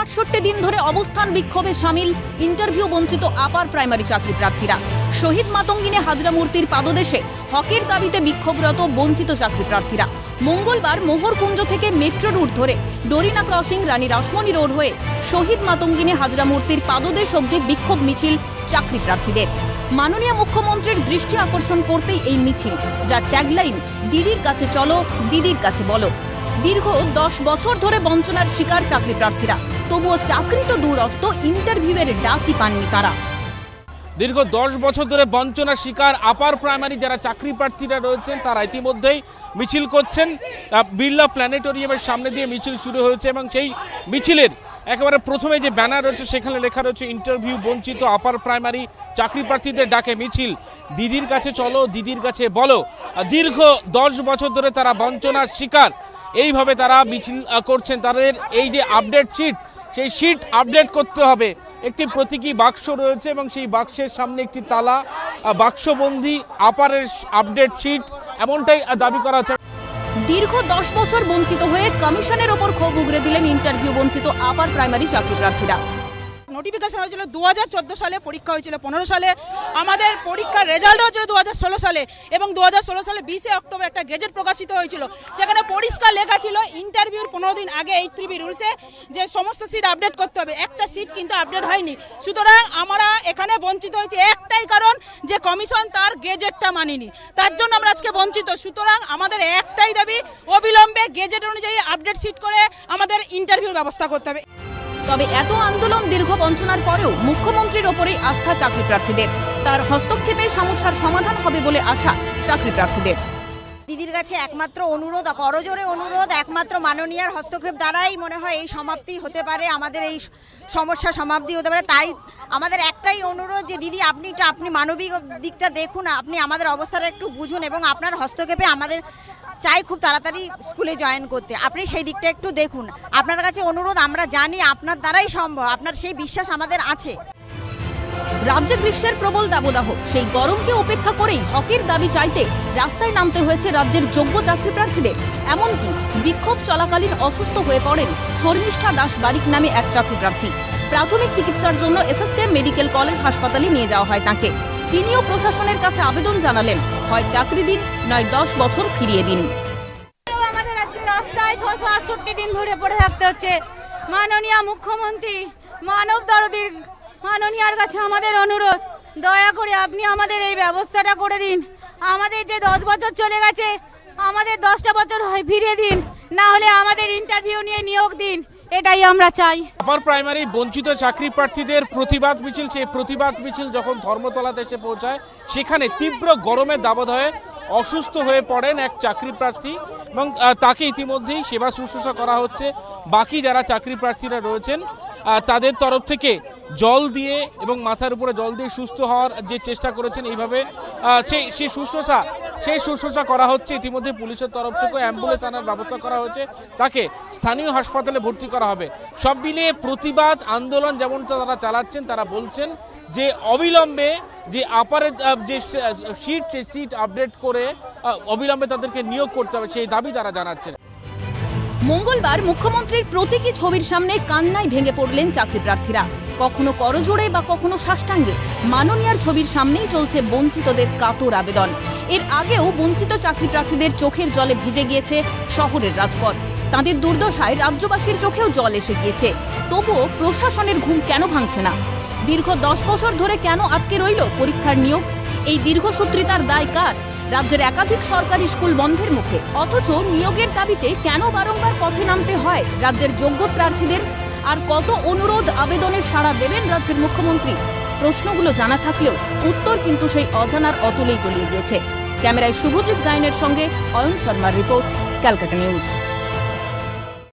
আটষট্টি দিন ধরে অবস্থান বিক্ষোভে সামিল ইন্টারভিউ বঞ্চিত আপার প্রাইমারি চাকরি প্রার্থীরা। শহীদ মাতঙ্গিনী হাজরা মূর্তির পাদদেশে হকের দাবিতে বিক্ষোভরত বঞ্চিত চাকরি প্রার্থীরা। মঙ্গলবার মোহরকুঞ্জ থেকে মেট্রো রুট ধরে ডোরিনা ক্রসিং রানী রাসমণি রোড হয়ে শহীদ মাতঙ্গিনী হাজরা মূর্তির পাদদেশ অবধি বিক্ষোভ মিছিল চাকরি প্রার্থীদের। মাননীয় মুখ্যমন্ত্রীর দৃষ্টি আকর্ষণ করতেই এই মিছিল, যার ট্যাগলাইন দিদির কাছে চলো, দিদির কাছে বলো। দীর্ঘ দশ বছর ধরে বঞ্চনার শিকার চাকরি প্রার্থীরা। তবুও চাকরি তো দূরস্থ ইন্টারভিউয়ের ডাকই পাননি তারা। দীর্ঘ দশ বছর ধরে বঞ্চনা শিকার, আপার প্রাইমারি যারা চাকরি প্রার্থীরা রয়েছেন, তারা ইতিমধ্যেই মিছিল করছেন। বিড়লা প্ল্যানেটোরিয়ামের সামনে দিয়ে মিছিল শুরু হয়েছে এবং সেই মিছিলের একেবারে প্রথমে যে ব্যানার রয়েছে, সেখানে লেখা রয়েছে, ইন্টারভিউ বঞ্চিত আপার প্রাইমারি চাকরি প্রার্থীদের ডাকে মিছিল। দিদির কাছে চলো, দিদির কাছে বলো। দীর্ঘ দশ বছর ধরে তারা বঞ্চনার শিকার। এইভাবে তারা মিছিল করছেন। তাদের এই যে আপডেট শিট সেই শিট আপডেট করতে হবে। একটি প্রতীকী বাক্স রয়েছে এবং সেই বাক্সের সামনে একটি তালা বাক্সবন্দি আপারের আপডেট শিট এমনটাই দাবি করা হচ্ছে। দীর্ঘ দশ বছর বঞ্চিত হয়ে কমিশনের ওপর ক্ষোভ উগরে দিলেন ইন্টারভিউ বঞ্চিত আপার প্রাইমারি চাকরি প্রার্থীরা। নোটিফিকেশন হয়েছিল দু হাজার চোদ্দ সালে, পরীক্ষা হয়েছিল পনেরো সালে। আমাদের পরীক্ষার রেজাল্ট হয়েছিল দু হাজার ষোলো সালে এবং দু হাজার ষোলো সালে বিশে অক্টোবর একটা গেজেট প্রকাশিত হয়েছিল। সেখানে পরিষ্কার লেখা ছিল ইন্টারভিউর পনেরো দিন আগে এইট থ্রিবি রুলসে যে সমস্ত সিট আপডেট করতে হবে। একটা সিট কিন্তু আপডেট হয়নি। সুতরাং আমরা এখানে বঞ্চিত হয়েছি। একটাই কারণ যে কমিশন তার গেজেটটা মানেনি। তার জন্য আমরা আজকে বঞ্চিত। সুতরাং আমাদের একটাই দাবি, অবিলম্বে গেজেট অনুযায়ী আপডেট সিট করে আমাদের ইন্টারভিউর ব্যবস্থা করতে হবে। তবে এত আন্দোলন দীর্ঘ বঞ্চনার পরেও মুখ্যমন্ত্রীর ওপরেই আস্থা চাকরি প্রার্থীদের তার হস্তক্ষেপে সমস্যার সমাধান হবে বলে আশা চাকরি প্রার্থীদের দিদির কাছে একমাত্র অনুরোধ করজোরে অনুরোধ, একমাত্র মাননীয়ার হস্তক্ষেপ দ্বারাই মনে হয় এই সমাপ্তি হতে পারে, আমাদের এই সমস্যা সমাপ্তি হতে পারে। তাই আমাদের একটাই অনুরোধ যে দিদি, আপনি আপনি মানবিক দিকটা দেখুন, আপনি আমাদের অবস্থাটা একটু বুঝুন এবং আপনার হস্তক্ষেপে আমাদের চাই খুব তাড়াতাড়ি স্কুলে জয়েন করতে। আপনি সেই দিকটা একটু দেখুন। আপনার কাছে অনুরোধ, আমরা জানি আপনার দ্বারাই সম্ভব, আপনার সেই বিশ্বাস আমাদের আছে। রাজ্যে গ্রীষ্মের প্রবল দাবদাহ। সেই গরমকে উপেক্ষা করেই হকের দাবি চাইতে রাস্তায় নামতে হয়েছে রাজ্যের যোগ্য চাকরি প্রার্থীদের। এমনকি বিক্ষোভ চলাকালীন অসুস্থ হয়ে পড়েন শর্মিষ্ঠা দাস বারিক নামে এক চাকরি প্রার্থী। প্রাথমিক চিকিৎসার জন্য এসএসকে মেডিকেল কলেজ হাসপাতালে নিয়ে যাওয়া হয় তাকে। তিনিও প্রশাসনের কাছে আবেদন জানালেন, হয় চাকরি দিন নয় দশ বছর ফিরিয়ে দিন। আমাদের রাস্তায় ছশো আটষট্টি দিন ধরে পড়ে থাকতে হচ্ছে। মাননীয় মুখ্যমন্ত্রী মানব দরদির মাননীয়ার কাছে আমাদের অনুরোধ, দয়া করে আপনি আমাদের এই ব্যবস্থাটা করে দিন। আমাদের যে দশ বছর চলে গেছে, আমাদের দশটা বছর হয় ফিরিয়ে দিন, না হলে আমাদের ইন্টারভিউ নিয়ে নিয়োগ দিন। এটাই আমরা চাই। আপার প্রাইমারি বঞ্চিত চাকরি প্রার্থীদের প্রতিবাদ মিছিল, সেই প্রতিবাদ মিছিল যখন ধর্মতলাতে এসে পৌঁছায়, সেখানে তীব্র গরমের দাবদাহে অসুস্থ হয়ে পড়েন এক চাকরি প্রার্থী এবং তাকে ইতিমধ্যেই সেবা শুশ্রূষা করা হচ্ছে। বাকি যারা চাকরি প্রার্থীরা রয়েছেন তাদের তরফ থেকে জল দিয়ে এবং মাথার উপরে জল দিয়ে সুস্থ হওয়ার যে চেষ্টা করেছেন এইভাবে সেই সেই শুশ্রূষা সেই শুশ্রূষা করা হচ্ছে ইতিমধ্যে পুলিশের তরফ থেকে অ্যাম্বুলেন্স আনার ব্যবস্থা করা হয়েছে তাকে স্থানীয় হাসপাতালে ভর্তি করা হবে সব মিলিয়ে প্রতিবাদ আন্দোলন যেমন তারা চালাচ্ছেন তারা বলছেন যে অবিলম্বে যে আপারের যে সিট সেই সিট আপডেট করে অবিলম্বে তাদেরকে নিয়োগ করতে হবে সেই দাবি তারা জানাচ্ছেন মঙ্গলবার মুখ্যমন্ত্রীর প্রতীকী ছবির সামনে কান্নায় ভেঙে পড়লেন চাকরি প্রার্থীরা কখনো করজোড়ে বা কখনো সাষ্টাঙ্গে মাননীয়ার ছবির সামনেই চলছে বঞ্চিতদের কাতর আবেদন। এর আগেও বঞ্চিত চাকরি প্রার্থীদের চোখের জলে ভিজে গিয়েছে শহরের রাজপথ। তাদের দুর্দশায় রাজ্যবাসীর চোখেও জল এসে গিয়েছে। তবুও প্রশাসনের ঘুম কেন ভাঙছে না? দীর্ঘ দশ বছর ধরে কেন আটকে রইল পরীক্ষার নিয়োগ? এই দীর্ঘসূত্রিতার দায় কার? রাজ্যের একাধিক সরকারি স্কুল বন্ধের মুখে। অথচ নিয়োগের দাবিতে কেন বারংবার পথে নামতে হয় রাজ্যের যোগ্য প্রার্থীদের? আর কত অনুরোধ, আবেদনের সাড়া দেবেন রাজ্যের মুখ্যমন্ত্রী? প্রশ্নগুলো জানা থাকলেও উত্তর কিন্তু সেই অজানার অতলেই গলিয়ে গিয়েছে। ক্যামেরায় শুভজিৎ গাইনের সঙ্গে অয়ন শর্মার রিপোর্ট, ক্যালকাটা নিউজ।